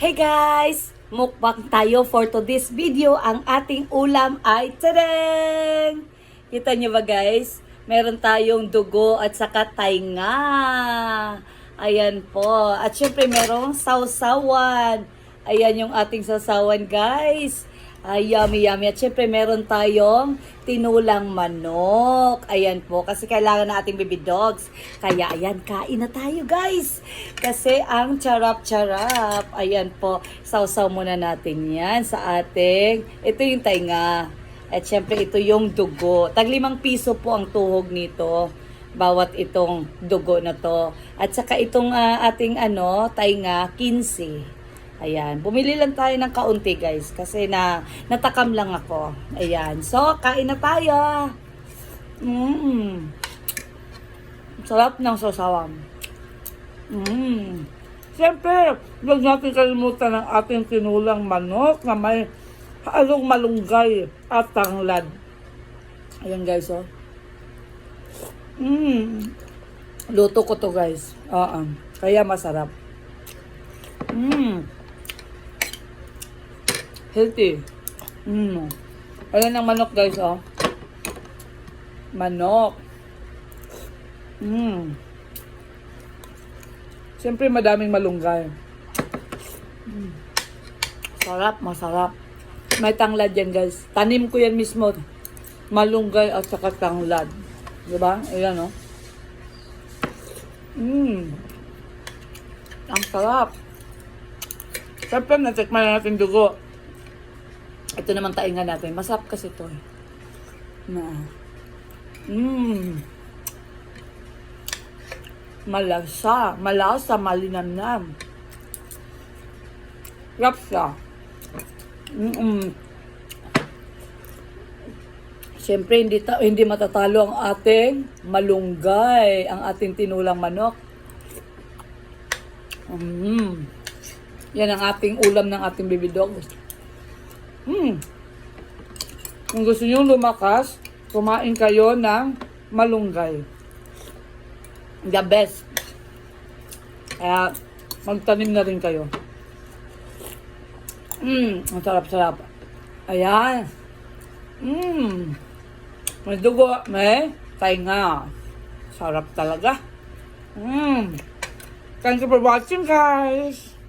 Hey guys! Mukbang tayo for today's video. Ang ating ulam ay tadang! Kita nyo ba guys? Meron tayong dugo at saka tainga. Ayan po. At syempre merong sausawan. Ayan yung ating sausawan guys. Ay, yummy, yummy. At syempre, meron tayong tinulang manok. Ayan po, kasi kailangan na ating baby dogs. Kaya, ayan, kain na tayo, guys. Kasi ang charap-charap. Ayan po, sausaw muna natin yan sa ating, ito yung tainga. At syempre, ito yung dugo. Tag limang piso po ang tuhog nito bawat itong dugo na to. At saka itong ah, ating ano, tainga, 15. Ayan, bumili lang tayo ng kaunti guys kasi na natakam lang ako. Ayan. So, kain na tayo. Mmm. Sarap ng sasawang. Mmm. Siyempre, huwag natin kalimutan ang ating tinulang manok na may halong malunggay at tanglad. Ayan guys, oh. Mmm. Luto ko to guys. Oo. Kaya masarap. Mmm. Healthy. Mm. Ayan ang manok guys, oh. Manok. Mm. Siyempre madaming malunggay. Mm. Sarap, masarap. May tanglad yan guys. Tanim ko yan mismo. Malunggay at saka tanglad. Diba? Ayan, oh. Mm. Ang sarap. Siyempre, natikman na natin dugo. Ito naman tainga natin. Masarap kasi ito. eh. Na. Mmm. Malasa. Malasa, malinamnam. Sarap siya. Mm Siyempre, hindi, ta- hindi matatalo ang ating malunggay, ang ating tinulang manok. Mm. Yan ang ating ulam ng ating baby Hmm. Kung gusto nyo lumakas, kumain kayo ng malunggay. The best. Kaya, magtanim na rin kayo. Mmm, ang sarap-sarap. Ayan. Mmm. May dugo, may tainga. Sarap talaga. Mmm. Thank you for watching, guys.